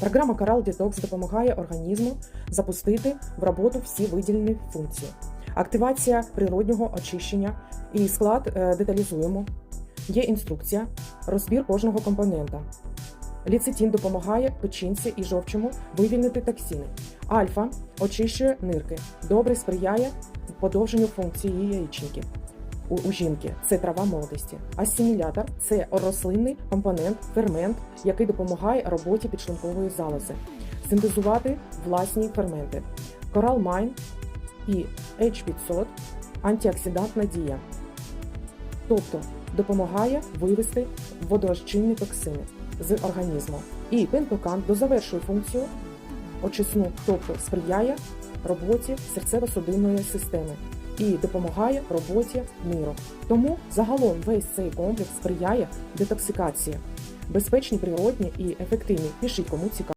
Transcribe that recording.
Програма Coral Detox допомагає організму запустити в роботу всі виділені функції. Активація природнього очищення і склад е, деталізуємо. Є інструкція, розбір кожного компонента. Ліцитін допомагає печінці і жовчому вивільнити токсини. Альфа очищує нирки, добре сприяє подовженню функції яєчників. У, у жінки це трава молодості. Асимілятор це рослинний компонент, фермент, який допомагає роботі підшлункової залози, синтезувати власні ферменти. Coral Mine і H500 антиоксидантна дія, тобто допомагає вивести водорозчинні токсини з організму. І пентокан дозавершує функцію очисну, тобто сприяє роботі серцево-судинної системи і допомагає роботі нирок. Тому загалом весь цей комплекс сприяє детоксикації. Безпечні, природні і ефективні. Пишіть кому цікаво.